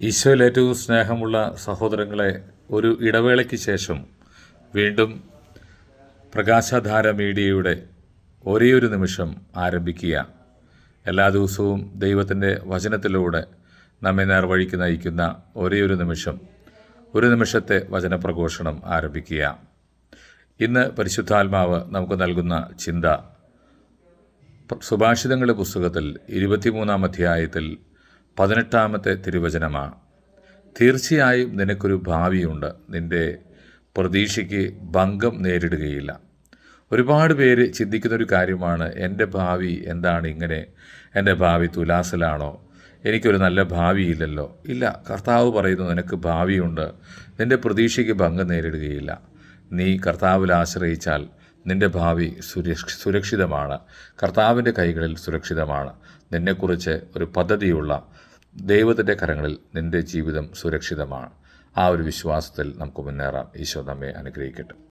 ഈശോയിൽ ഏറ്റവും സ്നേഹമുള്ള സഹോദരങ്ങളെ ഒരു ഇടവേളയ്ക്ക് ശേഷം വീണ്ടും പ്രകാശധാര മീഡിയയുടെ ഒരേ ഒരു നിമിഷം ആരംഭിക്കുക. എല്ലാ ദിവസവും ദൈവത്തിന്റെ വചനത്തിലൂടെ നമ്മെ നേർവഴിക്ക് നയിക്കുന്ന ഒരേ ഒരു നിമിഷം ഒരു നിമിഷത്തെ വചനപ്രഘോഷണം ആരംഭിക്കുക. ഇന്ന് പരിശുദ്ധാത്മാവ് നമുക്ക് നൽകുന്ന ചിന്ത സുഭാഷിതങ്ങളുടെ പുസ്തകത്തിൽ ഇരുപത്തിമൂന്നാം അധ്യായത്തിൽ പതിനെട്ടാമത്തെ തിരുവചനമാണ് തീർച്ചയായും നിനക്കൊരു ഭാവിയുണ്ട്. നിന്റെ പ്രതീക്ഷയ്ക്ക് ഭംഗം നേരിടുകയില്ല. ഒരുപാട് പേര് ചിന്തിക്കുന്നൊരു കാര്യമാണ് എന്റെ ഭാവി എന്താണ് ഇങ്ങനെ? എന്റെ ഭാവി തുലാസിലാണോ? എനിക്കൊരു നല്ല ഭാവിയില്ലല്ലോ? ഇല്ല കർത്താവ് പറയുന്നു നിനക്ക് ഭാവിയുണ്ട്. നിന്റെ പ്രതീക്ഷയ്ക്ക് ഭംഗം നേരിടുകയില്ല. നീ കർത്താവിൽ ആശ്രയിച്ചാൽ നിന്റെ ഭാവി സുരക്ഷ സുരക്ഷിതമാണ്. കർത്താവിന്റെ കൈകളിൽ സുരക്ഷിതമാണ്. നിന്നെക്കുറിച്ച് ഒരു പദ്ധതിയുള്ള ദൈവത്തിന്റെ കരങ്ങളിൽ നിന്റെ ജീവിതം സുരക്ഷിതമാണ്. ആ ഒരു വിശ്വാസത്തിൽ നമുക്ക് മുന്നേറാം. ഈശോ നമ്മെ അനുഗ്രഹിക്കട്ടെ.